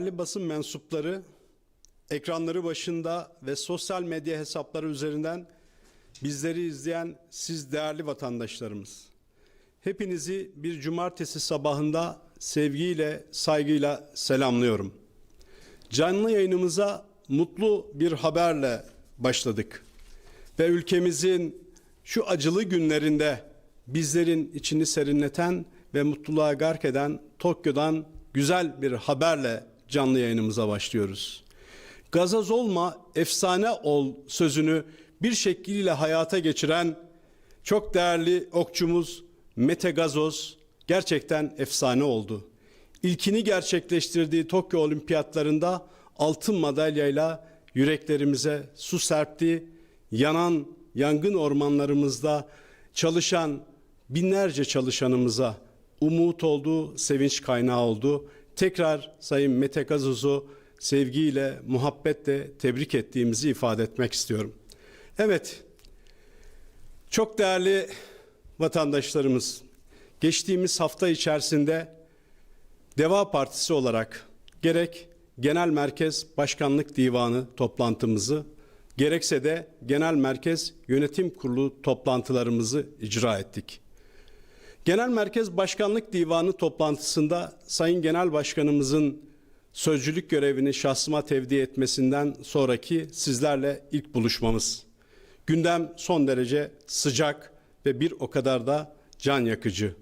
Değerli basın mensupları, ekranları başında ve sosyal medya hesapları üzerinden bizleri izleyen siz değerli vatandaşlarımız. Hepinizi bir cumartesi sabahında sevgiyle, saygıyla selamlıyorum. Canlı yayınımıza mutlu bir haberle başladık. Ve ülkemizin şu acılı günlerinde bizlerin içini serinleten ve mutluluğa gark eden Tokyo'dan güzel bir haberle canlı yayınımıza başlıyoruz. Gazaz olma, efsane ol sözünü bir şekliyle hayata geçiren çok değerli okçumuz Mete Gazoz gerçekten efsane oldu. İlkini gerçekleştirdiği Tokyo Olimpiyatlarında altın madalyayla yüreklerimize su serpti. Yanan yangın ormanlarımızda çalışan binlerce çalışanımıza umut oldu, sevinç kaynağı oldu. Tekrar Sayın Mete Gazoz'u sevgiyle, muhabbetle tebrik ettiğimizi ifade etmek istiyorum. Evet, çok değerli vatandaşlarımız, geçtiğimiz hafta içerisinde Deva Partisi olarak gerek Genel Merkez Başkanlık Divanı toplantımızı gerekse de Genel Merkez Yönetim Kurulu toplantılarımızı icra ettik. Genel Merkez Başkanlık Divanı toplantısında Sayın Genel Başkanımızın sözcülük görevini şahsıma tevdi etmesinden sonraki sizlerle ilk buluşmamız. Gündem son derece sıcak ve bir o kadar da can yakıcı.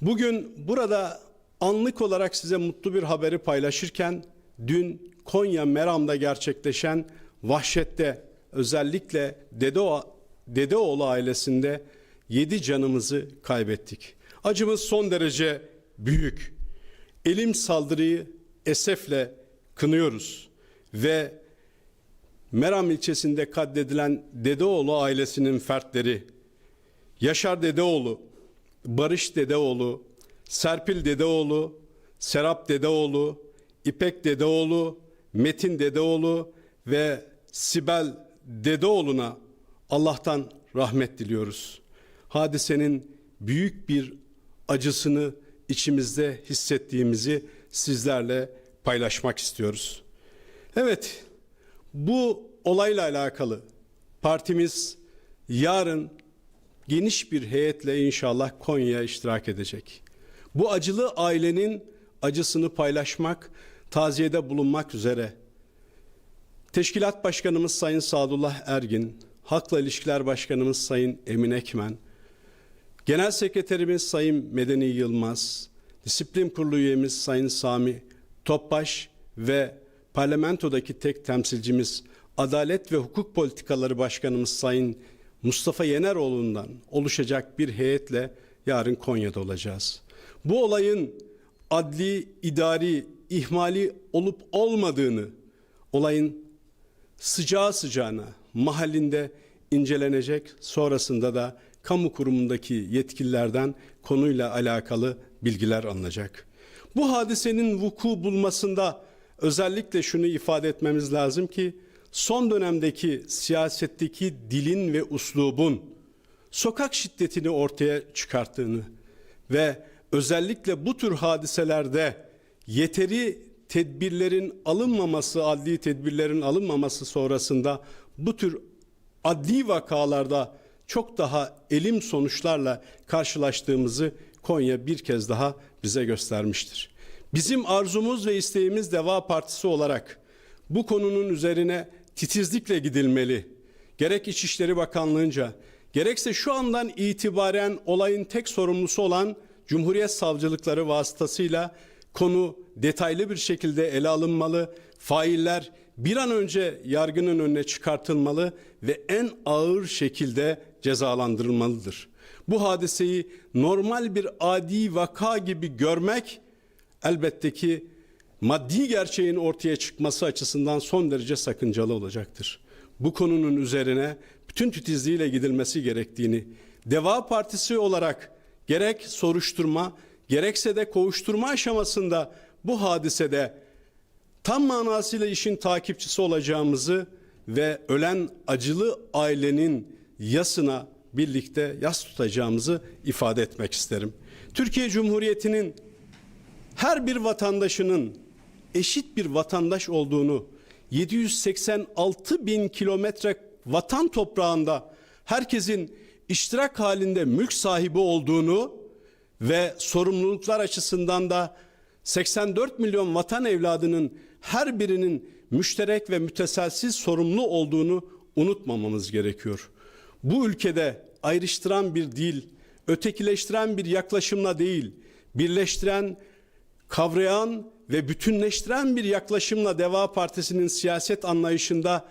Bugün burada anlık olarak size mutlu bir haberi paylaşırken dün Konya Meram'da gerçekleşen vahşette özellikle Dedeo, Dedeoğlu ailesinde 7 canımızı kaybettik. Acımız son derece büyük. Elim saldırıyı esefle kınıyoruz ve Meram ilçesinde katledilen Dedeoğlu ailesinin fertleri Yaşar Dedeoğlu, Barış Dedeoğlu, Serpil Dedeoğlu, Serap Dedeoğlu, İpek Dedeoğlu, Metin Dedeoğlu ve Sibel Dedeoğlu'na Allah'tan rahmet diliyoruz. Hadisenin büyük bir acısını içimizde hissettiğimizi sizlerle paylaşmak istiyoruz. Evet, bu olayla alakalı partimiz yarın geniş bir heyetle inşallah Konya'ya iştirak edecek. Bu acılı ailenin acısını paylaşmak, taziyede bulunmak üzere Teşkilat Başkanımız Sayın Sadullah Ergin, Halkla İlişkiler Başkanımız Sayın Emin Ekmen, Genel Sekreterimiz Sayın Medeni Yılmaz, Disiplin Kurulu üyemiz Sayın Sami Topbaş ve parlamentodaki tek temsilcimiz Adalet ve Hukuk Politikaları Başkanımız Sayın Mustafa Yeneroğlu'ndan oluşacak bir heyetle yarın Konya'da olacağız. Bu olayın adli, idari, ihmali olup olmadığını, olayın sıcağı sıcağına mahallinde incelenecek, sonrasında da kamu kurumundaki yetkililerden konuyla alakalı bilgiler alınacak. Bu hadisenin vuku bulmasında özellikle şunu ifade etmemiz lazım ki son dönemdeki siyasetteki dilin ve uslubun sokak şiddetini ortaya çıkarttığını ve özellikle bu tür hadiselerde yeteri tedbirlerin alınmaması, adli tedbirlerin alınmaması sonrasında bu tür adli vakalarda çok daha elim sonuçlarla karşılaştığımızı Konya bir kez daha bize göstermiştir. Bizim arzumuz ve isteğimiz Deva Partisi olarak bu konunun üzerine titizlikle gidilmeli. Gerek İçişleri Bakanlığı'nca gerekse şu andan itibaren olayın tek sorumlusu olan Cumhuriyet Savcılıkları vasıtasıyla konu detaylı bir şekilde ele alınmalı. Failler bir an önce yargının önüne çıkartılmalı ve en ağır şekilde cezalandırılmalıdır. Bu hadiseyi normal bir adi vaka gibi görmek elbette ki maddi gerçeğin ortaya çıkması açısından son derece sakıncalı olacaktır. Bu konunun üzerine bütün titizliğiyle gidilmesi gerektiğini Deva Partisi olarak gerek soruşturma gerekse de kovuşturma aşamasında bu hadisede tam manasıyla işin takipçisi olacağımızı ve ölen acılı ailenin yasına birlikte yas tutacağımızı ifade etmek isterim. Türkiye Cumhuriyeti'nin her bir vatandaşının eşit bir vatandaş olduğunu, 786 bin kilometre vatan toprağında herkesin iştirak halinde mülk sahibi olduğunu ve sorumluluklar açısından da 84 milyon vatan evladının her birinin müşterek ve müteselsiz sorumlu olduğunu unutmamamız gerekiyor. Bu ülkede ayrıştıran bir dil, ötekileştiren bir yaklaşımla değil, birleştiren, kavrayan ve bütünleştiren bir yaklaşımla Deva Partisi'nin siyaset anlayışında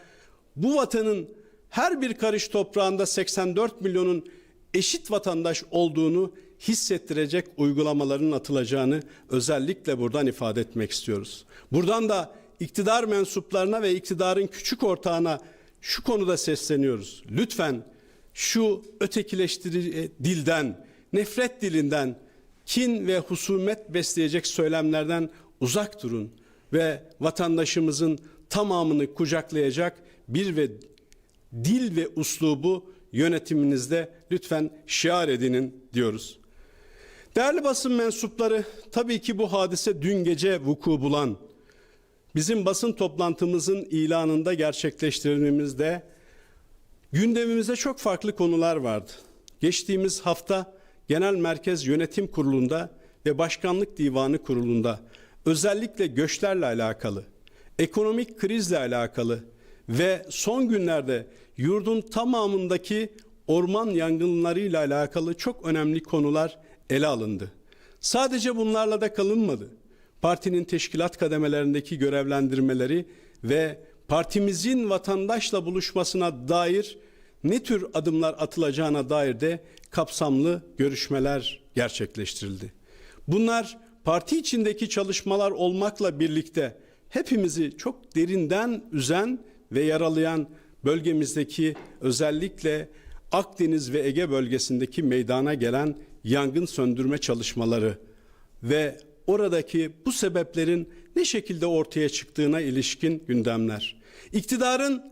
bu vatanın her bir karış toprağında 84 milyonun eşit vatandaş olduğunu hissettirecek uygulamaların atılacağını özellikle buradan ifade etmek istiyoruz. Buradan da iktidar mensuplarına ve iktidarın küçük ortağına şu konuda sesleniyoruz. Lütfen şu ötekileştirici dilden, nefret dilinden, kin ve husumet besleyecek söylemlerden uzak durun ve vatandaşımızın tamamını kucaklayacak bir ve dil ve uslubu yönetiminizde lütfen şiar edinin diyoruz. Değerli basın mensupları, tabii ki bu hadise dün gece vuku bulan, bizim basın toplantımızın ilanında gerçekleştirdiğimizde gündemimizde çok farklı konular vardı. Geçtiğimiz hafta Genel Merkez Yönetim Kurulu'nda ve Başkanlık Divanı Kurulu'nda özellikle göçlerle alakalı, ekonomik krizle alakalı ve son günlerde yurdun tamamındaki orman yangınlarıyla alakalı çok önemli konular ele alındı. Sadece bunlarla da kalınmadı. Partinin teşkilat kademelerindeki görevlendirmeleri ve partimizin vatandaşla buluşmasına dair ne tür adımlar atılacağına dair de kapsamlı görüşmeler gerçekleştirildi. Bunlar parti içindeki çalışmalar olmakla birlikte hepimizi çok derinden üzen ve yaralayan bölgemizdeki özellikle Akdeniz ve Ege bölgesindeki meydana gelen yangın söndürme çalışmaları ve oradaki bu sebeplerin ne şekilde ortaya çıktığına ilişkin gündemler. İktidarın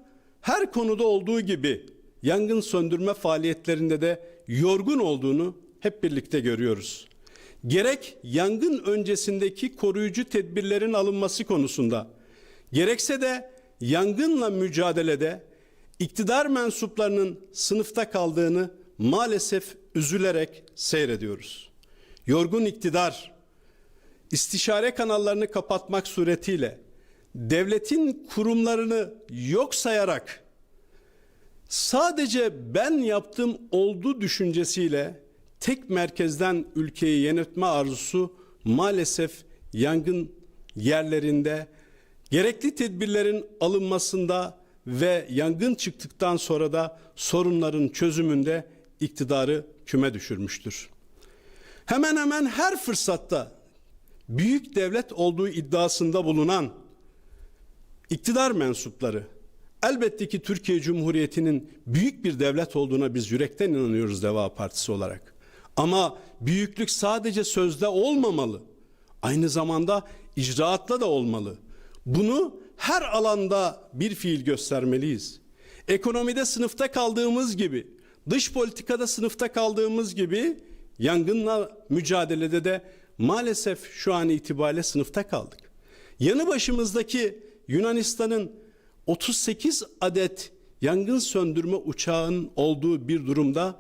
her konuda olduğu gibi yangın söndürme faaliyetlerinde de yorgun olduğunu hep birlikte görüyoruz. Gerek yangın öncesindeki koruyucu tedbirlerin alınması konusunda, gerekse de yangınla mücadelede iktidar mensuplarının sınıfta kaldığını maalesef üzülerek seyrediyoruz. Yorgun iktidar istişare kanallarını kapatmak suretiyle devletin kurumlarını yok sayarak sadece ben yaptım oldu düşüncesiyle tek merkezden ülkeyi yönetme arzusu maalesef yangın yerlerinde gerekli tedbirlerin alınmasında ve yangın çıktıktan sonra da sorunların çözümünde iktidarı küme düşürmüştür. Hemen hemen her fırsatta büyük devlet olduğu iddiasında bulunan iktidar mensupları elbette ki Türkiye Cumhuriyeti'nin büyük bir devlet olduğuna biz yürekten inanıyoruz Deva Partisi olarak. Ama büyüklük sadece sözde olmamalı. Aynı zamanda icraatla da olmalı. Bunu her alanda bir fiil göstermeliyiz. Ekonomide sınıfta kaldığımız gibi, dış politikada sınıfta kaldığımız gibi yangınla mücadelede de maalesef şu an itibariyle sınıfta kaldık. Yanı başımızdaki Yunanistan'ın 38 adet yangın söndürme uçağın olduğu bir durumda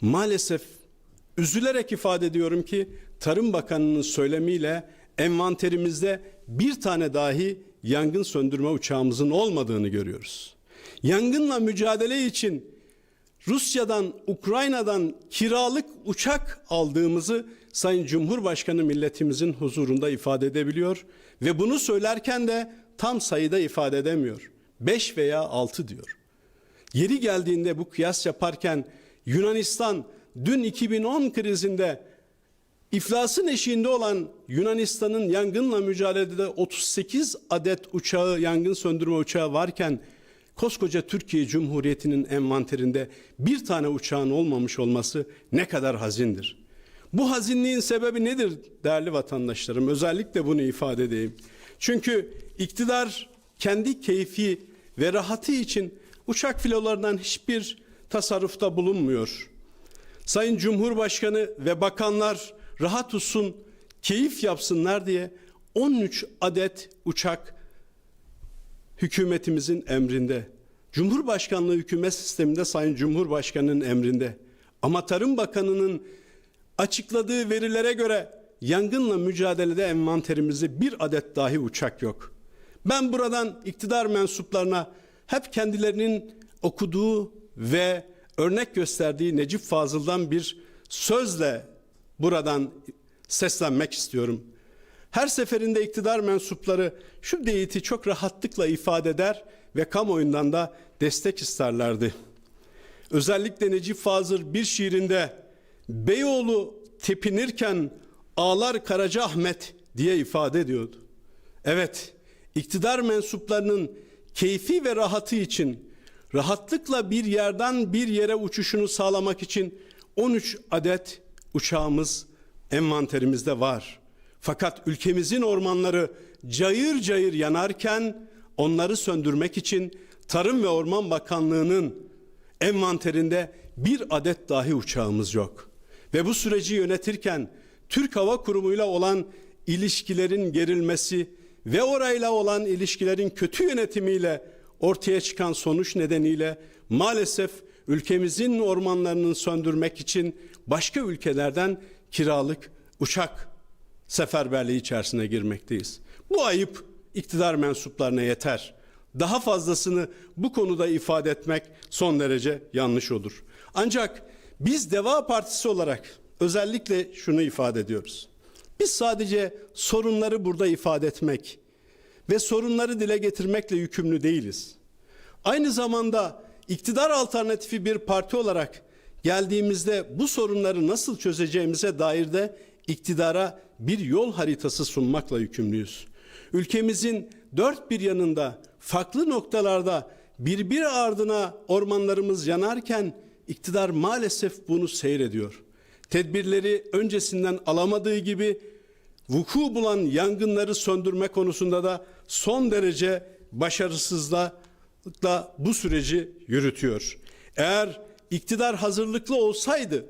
maalesef üzülerek ifade ediyorum ki Tarım Bakanı'nın söylemiyle envanterimizde bir tane dahi yangın söndürme uçağımızın olmadığını görüyoruz. Yangınla mücadele için Rusya'dan, Ukrayna'dan kiralık uçak aldığımızı Sayın Cumhurbaşkanı milletimizin huzurunda ifade edebiliyor ve bunu söylerken de tam sayıda ifade edemiyor. 5 veya 6 diyor. Yeri geldiğinde bu kıyas yaparken Yunanistan dün 2010 krizinde iflasın eşiğinde olan Yunanistan'ın yangınla mücadelede 38 adet uçağı, yangın söndürme uçağı varken koskoca Türkiye Cumhuriyeti'nin envanterinde bir tane uçağın olmamış olması ne kadar hazindir. Bu hazinliğin sebebi nedir değerli vatandaşlarım? Özellikle bunu ifade edeyim. Çünkü iktidar kendi keyfi ve rahatı için uçak filolarından hiçbir tasarrufta bulunmuyor. Sayın Cumhurbaşkanı ve bakanlar rahat olsun, keyif yapsınlar diye 13 adet uçak hükümetimizin emrinde. Cumhurbaşkanlığı hükümet sisteminde Sayın Cumhurbaşkanı'nın emrinde. Ama Tarım Bakanı'nın açıkladığı verilere göre yangınla mücadelede envanterimizde bir adet dahi uçak yok. Ben buradan iktidar mensuplarına hep kendilerinin okuduğu ve örnek gösterdiği Necip Fazıl'dan bir sözle buradan seslenmek istiyorum. Her seferinde iktidar mensupları şu deyiti çok rahatlıkla ifade eder ve kamuoyundan da destek isterlerdi. Özellikle Necip Fazıl bir şiirinde Beyoğlu tepinirken ağlar Karaca Ahmet diye ifade ediyordu. Evet, iktidar mensuplarının keyfi ve rahatı için rahatlıkla bir yerden bir yere uçuşunu sağlamak için 13 adet uçağımız envanterimizde var. Fakat ülkemizin ormanları cayır cayır yanarken onları söndürmek için Tarım ve Orman Bakanlığı'nın envanterinde bir adet dahi uçağımız yok. Ve bu süreci yönetirken Türk Hava Kurumu'yla olan ilişkilerin gerilmesi ve orayla olan ilişkilerin kötü yönetimiyle ortaya çıkan sonuç nedeniyle maalesef ülkemizin ormanlarını söndürmek için başka ülkelerden kiralık uçak seferberliği içerisine girmekteyiz. Bu ayıp iktidar mensuplarına yeter. Daha fazlasını bu konuda ifade etmek son derece yanlış olur. Ancak biz Deva Partisi olarak özellikle şunu ifade ediyoruz. Biz sadece sorunları burada ifade etmek ve sorunları dile getirmekle yükümlü değiliz. Aynı zamanda iktidar alternatifi bir parti olarak geldiğimizde bu sorunları nasıl çözeceğimize dair de iktidara bir yol haritası sunmakla yükümlüyüz. Ülkemizin dört bir yanında farklı noktalarda birbiri ardına ormanlarımız yanarken iktidar maalesef bunu seyrediyor. Tedbirleri öncesinden alamadığı gibi vuku bulan yangınları söndürme konusunda da son derece başarısızlıkla bu süreci yürütüyor. Eğer iktidar hazırlıklı olsaydı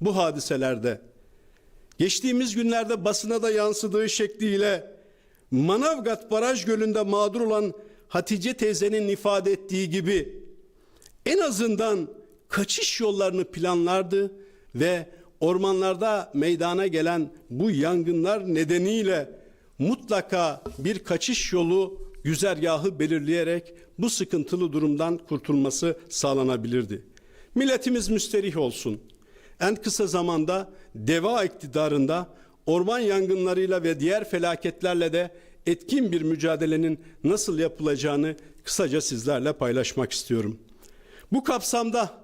bu hadiselerde geçtiğimiz günlerde basına da yansıdığı şekliyle Manavgat Baraj Gölü'nde mağdur olan Hatice teyzenin ifade ettiği gibi en azından kaçış yollarını planlardı ve ormanlarda meydana gelen bu yangınlar nedeniyle mutlaka bir kaçış yolu güzergahı belirleyerek bu sıkıntılı durumdan kurtulması sağlanabilirdi. Milletimiz müsterih olsun. En kısa zamanda deva iktidarında orman yangınlarıyla ve diğer felaketlerle de etkin bir mücadelenin nasıl yapılacağını kısaca sizlerle paylaşmak istiyorum. Bu kapsamda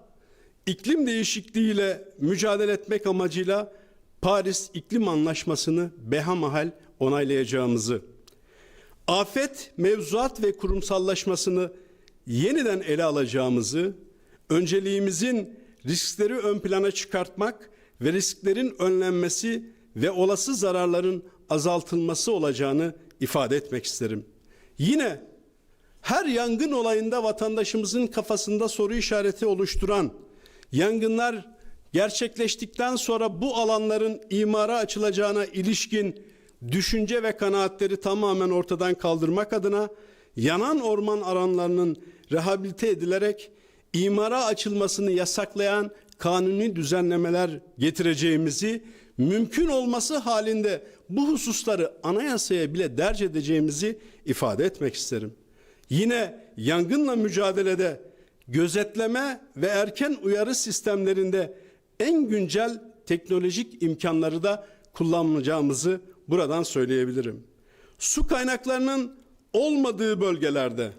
iklim değişikliğiyle mücadele etmek amacıyla Paris İklim Anlaşması'nı behamahal onaylayacağımızı, afet, mevzuat ve kurumsallaşmasını yeniden ele alacağımızı, önceliğimizin riskleri ön plana çıkartmak ve risklerin önlenmesi ve olası zararların azaltılması olacağını ifade etmek isterim. Yine her yangın olayında vatandaşımızın kafasında soru işareti oluşturan yangınlar gerçekleştikten sonra bu alanların imara açılacağına ilişkin düşünce ve kanaatleri tamamen ortadan kaldırmak adına yanan orman alanlarının rehabilite edilerek imara açılmasını yasaklayan kanuni düzenlemeler getireceğimizi, mümkün olması halinde bu hususları anayasaya bile derc edeceğimizi ifade etmek isterim. Yine yangınla mücadelede gözetleme ve erken uyarı sistemlerinde en güncel teknolojik imkanları da kullanacağımızı buradan söyleyebilirim. Su kaynaklarının olmadığı bölgelerde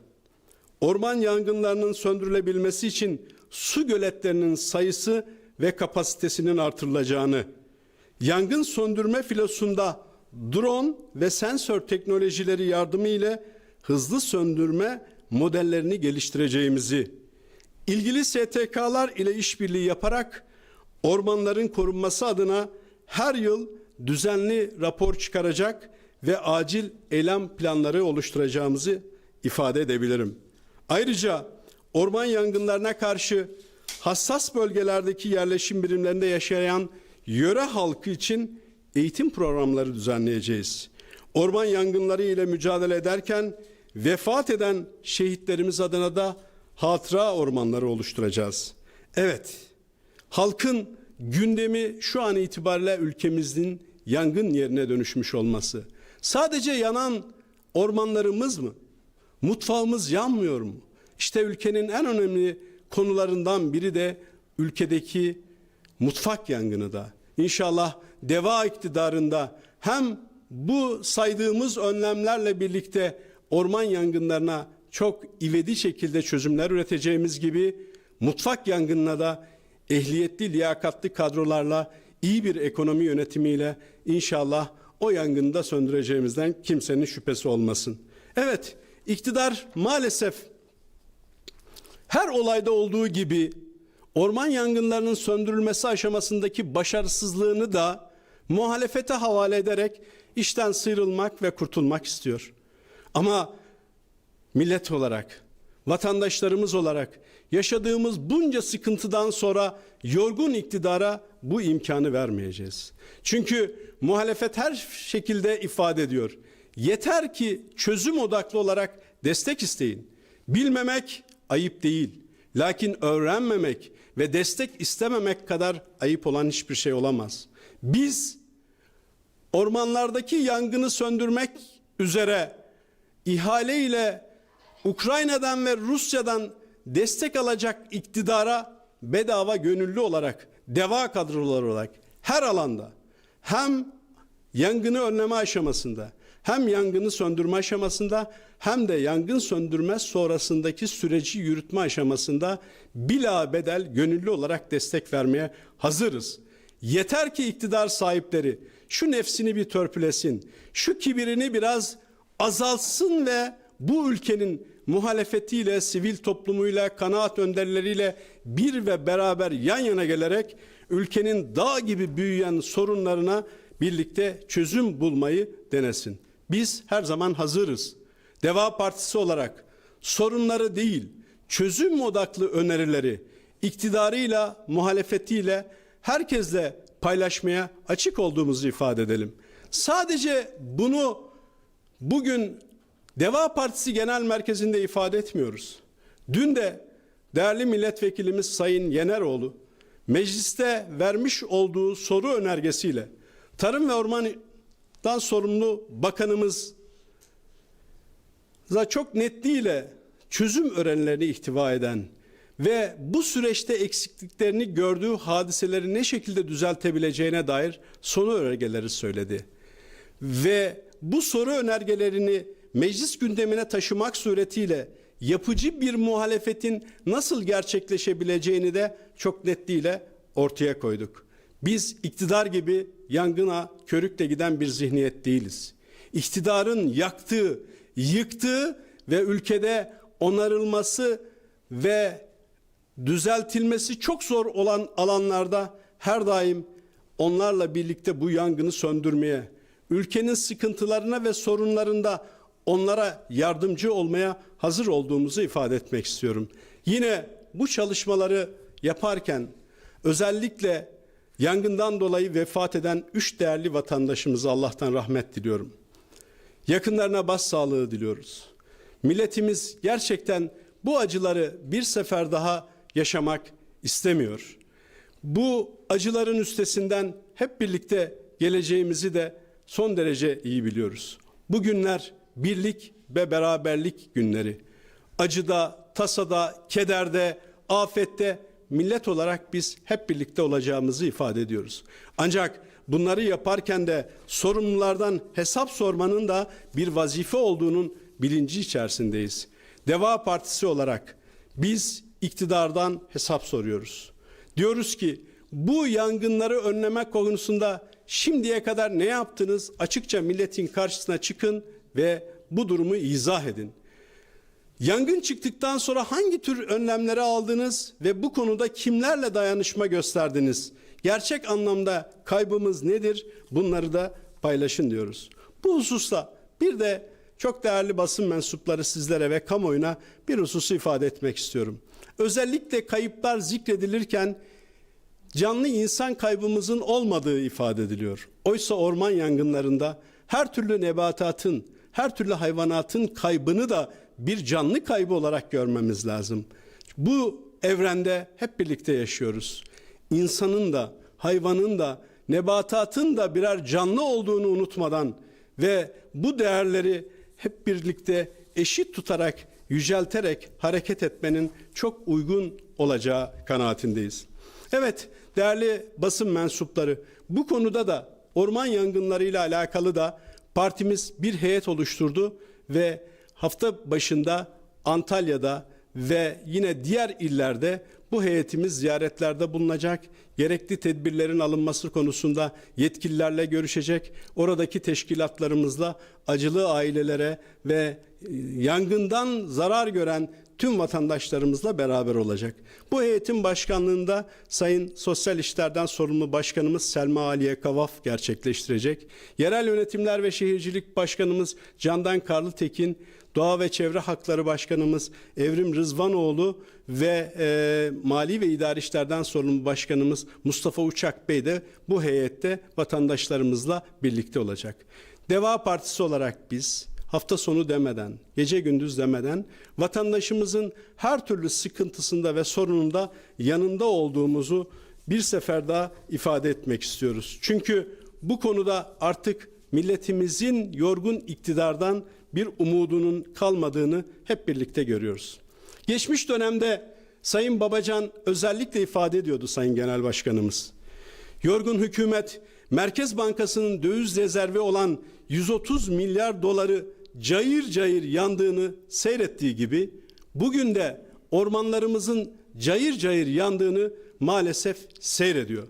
orman yangınlarının söndürülebilmesi için su göletlerinin sayısı ve kapasitesinin artırılacağını, yangın söndürme filosunda drone ve sensör teknolojileri yardımı ile hızlı söndürme modellerini geliştireceğimizi, ilgili STK'lar ile işbirliği yaparak ormanların korunması adına her yıl düzenli rapor çıkaracak ve acil eylem planları oluşturacağımızı ifade edebilirim. Ayrıca orman yangınlarına karşı hassas bölgelerdeki yerleşim birimlerinde yaşayan yöre halkı için eğitim programları düzenleyeceğiz. orman yangınları ile mücadele ederken vefat eden şehitlerimiz adına da hatıra ormanları oluşturacağız. Evet, halkın gündemi şu an itibariyle ülkemizin yangın yerine dönüşmüş olması. Sadece yanan ormanlarımız mı? Mutfağımız yanmıyor mu? İşte ülkenin en önemli konularından biri de ülkedeki mutfak yangını da. İnşallah deva iktidarında hem bu saydığımız önlemlerle birlikte orman yangınlarına çok ivedi şekilde çözümler üreteceğimiz gibi mutfak yangınına da ehliyetli, liyakatli kadrolarla iyi bir ekonomi yönetimiyle inşallah o yangını da söndüreceğimizden kimsenin şüphesi olmasın. Evet, iktidar maalesef her olayda olduğu gibi orman yangınlarının söndürülmesi aşamasındaki başarısızlığını da muhalefete havale ederek işten sıyrılmak ve kurtulmak istiyor. Ama millet olarak, vatandaşlarımız olarak yaşadığımız bunca sıkıntıdan sonra yorgun iktidara bu imkanı vermeyeceğiz. Çünkü muhalefet her şekilde ifade ediyor. Yeter ki çözüm odaklı olarak destek isteyin. Bilmemek ayıp değil. Lakin öğrenmemek ve destek istememek kadar ayıp olan hiçbir şey olamaz. Biz ormanlardaki yangını söndürmek üzere ihale ile Ukrayna'dan ve Rusya'dan destek alacak iktidara bedava gönüllü olarak, deva kadroları olarak her alanda hem yangını önleme aşamasında hem yangını söndürme aşamasında hem de yangın söndürme sonrasındaki süreci yürütme aşamasında bila bedel gönüllü olarak destek vermeye hazırız. Yeter ki iktidar sahipleri şu nefsini bir törpülesin, şu kibirini biraz azalsın ve bu ülkenin muhalefetiyle, sivil toplumuyla, kanaat önderleriyle bir ve beraber yan yana gelerek ülkenin dağ gibi büyüyen sorunlarına birlikte çözüm bulmayı denesin. Biz her zaman hazırız. Deva Partisi olarak sorunları değil, çözüm odaklı önerileri iktidarıyla, muhalefetiyle herkesle paylaşmaya açık olduğumuzu ifade edelim. Sadece bunu bugün Deva Partisi Genel Merkezi'nde ifade etmiyoruz. Dün de değerli milletvekilimiz Sayın Yeneroğlu mecliste vermiş olduğu soru önergesiyle Tarım ve Orman'dan sorumlu bakanımız çok netliğiyle çözüm öğrenilerini ihtiva eden ve bu süreçte eksikliklerini gördüğü hadiseleri ne şekilde düzeltebileceğine dair sonu önergeleri söyledi. Ve bu soru önergelerini meclis gündemine taşımak suretiyle yapıcı bir muhalefetin nasıl gerçekleşebileceğini de çok netliğiyle ortaya koyduk. Biz iktidar gibi yangına körükle giden bir zihniyet değiliz. İktidarın yaktığı, yıktığı ve ülkede onarılması ve düzeltilmesi çok zor olan alanlarda her daim onlarla birlikte bu yangını söndürmeye, ülkenin sıkıntılarına ve sorunlarında onlara yardımcı olmaya hazır olduğumuzu ifade etmek istiyorum. Yine bu çalışmaları yaparken özellikle yangından dolayı vefat eden üç değerli vatandaşımıza Allah'tan rahmet diliyorum. Yakınlarına başsağlığı diliyoruz. Milletimiz gerçekten bu acıları bir sefer daha yaşamak istemiyor. Bu acıların üstesinden hep birlikte geleceğimizi de son derece iyi biliyoruz. Bu günler birlik ve beraberlik günleri. Acıda, tasada, kederde, afette millet olarak biz hep birlikte olacağımızı ifade ediyoruz. Ancak bunları yaparken de sorumlulardan hesap sormanın da bir vazife olduğunun bilinci içerisindeyiz. Deva Partisi olarak biz iktidardan hesap soruyoruz. Diyoruz ki bu yangınları önleme konusunda şimdiye kadar ne yaptınız? Açıkça milletin karşısına çıkın ve bu durumu izah edin. Yangın çıktıktan sonra hangi tür önlemleri aldınız ve bu konuda kimlerle dayanışma gösterdiniz? Gerçek anlamda kaybımız nedir? Bunları da paylaşın diyoruz. Bu hususta bir de çok değerli basın mensupları sizlere ve kamuoyuna bir hususu ifade etmek istiyorum. Özellikle kayıplar zikredilirken canlı insan kaybımızın olmadığı ifade ediliyor. Oysa orman yangınlarında her türlü nebatatın, her türlü hayvanatın kaybını da bir canlı kaybı olarak görmemiz lazım. Bu evrende hep birlikte yaşıyoruz. İnsanın da, hayvanın da, nebatatın da birer canlı olduğunu unutmadan ve bu değerleri hep birlikte eşit tutarak, yücelterek hareket etmenin çok uygun olacağı kanaatindeyiz. Evet, değerli basın mensupları, bu konuda da orman yangınlarıyla alakalı da partimiz bir heyet oluşturdu ve hafta başında Antalya'da ve yine diğer illerde bu heyetimiz ziyaretlerde bulunacak. Gerekli tedbirlerin alınması konusunda yetkililerle görüşecek. Oradaki teşkilatlarımızla acılı ailelere ve yangından zarar gören tüm vatandaşlarımızla beraber olacak. Bu heyetin başkanlığında Sayın Sosyal İşlerden sorumlu başkanımız Selma Aliye Kavaf gerçekleştirecek. Yerel Yönetimler ve Şehircilik Başkanımız Candan Karlıtekin, Doğa ve Çevre Hakları Başkanımız Evrim Rızvanoğlu ve e, Mali ve İdari İşlerden sorumlu Başkanımız Mustafa Uçak Bey de bu heyette vatandaşlarımızla birlikte olacak. Deva Partisi olarak biz hafta sonu demeden, gece gündüz demeden vatandaşımızın her türlü sıkıntısında ve sorununda yanında olduğumuzu bir sefer daha ifade etmek istiyoruz. Çünkü bu konuda artık milletimizin yorgun iktidardan bir umudunun kalmadığını hep birlikte görüyoruz. Geçmiş dönemde Sayın Babacan özellikle ifade ediyordu Sayın Genel Başkanımız. Yorgun hükümet Merkez Bankası'nın döviz rezervi olan 130 milyar doları cayır cayır yandığını seyrettiği gibi bugün de ormanlarımızın cayır cayır yandığını maalesef seyrediyor.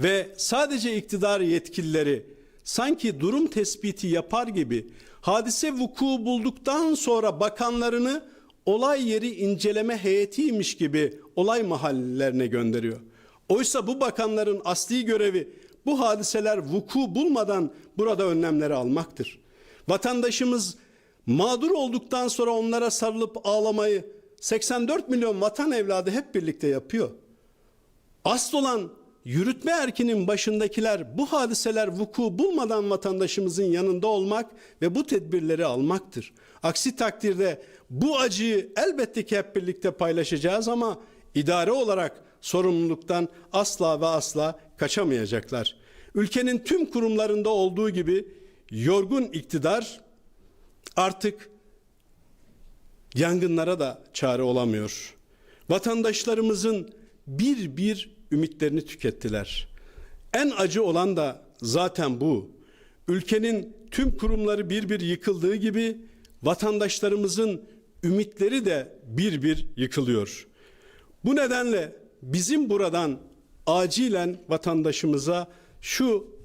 Ve sadece iktidar yetkilileri sanki durum tespiti yapar gibi hadise vuku bulduktan sonra bakanlarını olay yeri inceleme heyetiymiş gibi olay mahallelerine gönderiyor. Oysa bu bakanların asli görevi bu hadiseler vuku bulmadan burada önlemleri almaktır. Vatandaşımız mağdur olduktan sonra onlara sarılıp ağlamayı 84 milyon vatan evladı hep birlikte yapıyor. Asıl olan yürütme erkinin başındakiler bu hadiseler vuku bulmadan vatandaşımızın yanında olmak ve bu tedbirleri almaktır. Aksi takdirde bu acıyı elbette ki hep birlikte paylaşacağız ama idare olarak sorumluluktan asla ve asla kaçamayacaklar. Ülkenin tüm kurumlarında olduğu gibi yorgun iktidar artık yangınlara da çare olamıyor. Vatandaşlarımızın bir bir ümitlerini tükettiler. En acı olan da zaten bu. Ülkenin tüm kurumları bir bir yıkıldığı gibi vatandaşlarımızın ümitleri de bir bir yıkılıyor. Bu nedenle bizim buradan acilen vatandaşımıza şu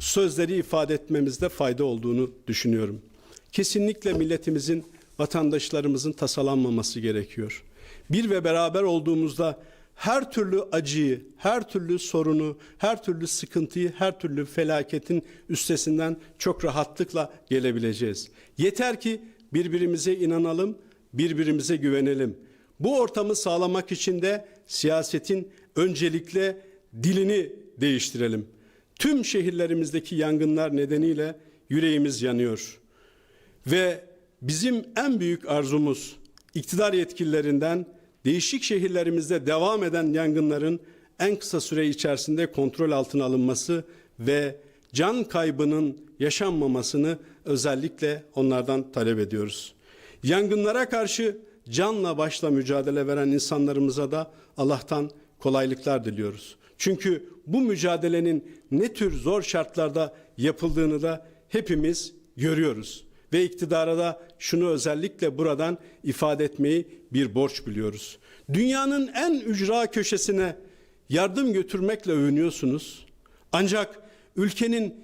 sözleri ifade etmemizde fayda olduğunu düşünüyorum. Kesinlikle milletimizin, vatandaşlarımızın tasalanmaması gerekiyor. Bir ve beraber olduğumuzda her türlü acıyı, her türlü sorunu, her türlü sıkıntıyı, her türlü felaketin üstesinden çok rahatlıkla gelebileceğiz. Yeter ki birbirimize inanalım, birbirimize güvenelim. Bu ortamı sağlamak için de siyasetin öncelikle dilini değiştirelim. Tüm şehirlerimizdeki yangınlar nedeniyle yüreğimiz yanıyor. Ve bizim en büyük arzumuz iktidar yetkililerinden değişik şehirlerimizde devam eden yangınların en kısa süre içerisinde kontrol altına alınması ve can kaybının yaşanmamasını özellikle onlardan talep ediyoruz. Yangınlara karşı canla başla mücadele veren insanlarımıza da Allah'tan kolaylıklar diliyoruz. Çünkü bu mücadelenin ne tür zor şartlarda yapıldığını da hepimiz görüyoruz. Ve iktidara da şunu özellikle buradan ifade etmeyi bir borç biliyoruz. Dünyanın en ücra köşesine yardım götürmekle övünüyorsunuz. Ancak ülkenin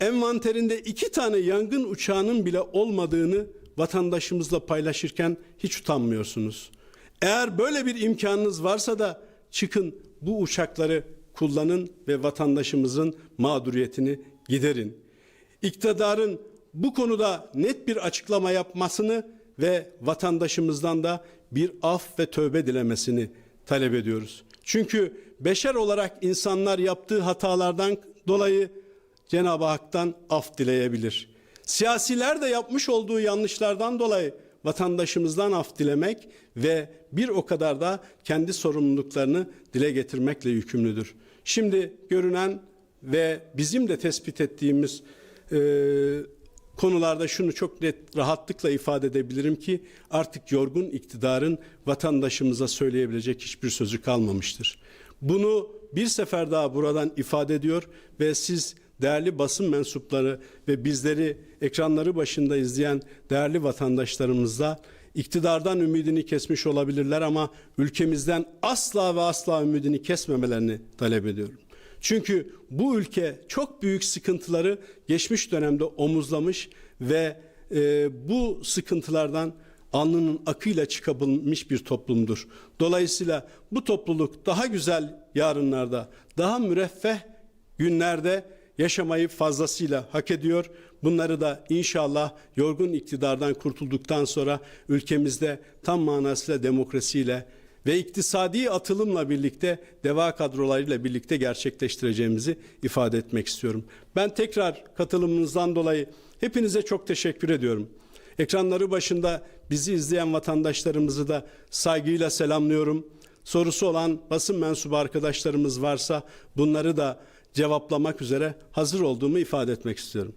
envanterinde iki tane yangın uçağının bile olmadığını vatandaşımızla paylaşırken hiç utanmıyorsunuz. Eğer böyle bir imkanınız varsa da çıkın bu uçakları kullanın ve vatandaşımızın mağduriyetini giderin. İktidarın bu konuda net bir açıklama yapmasını ve vatandaşımızdan da bir af ve tövbe dilemesini talep ediyoruz. Çünkü beşer olarak insanlar yaptığı hatalardan dolayı Cenab-ı Hak'tan af dileyebilir. Siyasiler de yapmış olduğu yanlışlardan dolayı vatandaşımızdan af dilemek ve bir o kadar da kendi sorumluluklarını dile getirmekle yükümlüdür. Şimdi görünen ve bizim de tespit ettiğimiz e, konularda şunu çok net rahatlıkla ifade edebilirim ki artık yorgun iktidarın vatandaşımıza söyleyebilecek hiçbir sözü kalmamıştır. Bunu bir sefer daha buradan ifade ediyor ve siz değerli basın mensupları ve bizleri ekranları başında izleyen değerli vatandaşlarımızla iktidardan ümidini kesmiş olabilirler ama ülkemizden asla ve asla ümidini kesmemelerini talep ediyorum. Çünkü bu ülke çok büyük sıkıntıları geçmiş dönemde omuzlamış ve e, bu sıkıntılardan alnının akıyla çıkabilmiş bir toplumdur. Dolayısıyla bu topluluk daha güzel yarınlarda, daha müreffeh günlerde yaşamayı fazlasıyla hak ediyor. Bunları da inşallah yorgun iktidardan kurtulduktan sonra ülkemizde tam manasıyla demokrasiyle ve iktisadi atılımla birlikte deva kadrolarıyla birlikte gerçekleştireceğimizi ifade etmek istiyorum. Ben tekrar katılımınızdan dolayı hepinize çok teşekkür ediyorum. Ekranları başında bizi izleyen vatandaşlarımızı da saygıyla selamlıyorum. Sorusu olan basın mensubu arkadaşlarımız varsa bunları da cevaplamak üzere hazır olduğumu ifade etmek istiyorum.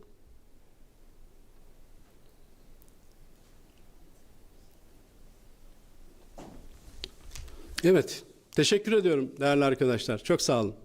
Evet, teşekkür ediyorum değerli arkadaşlar. Çok sağ olun.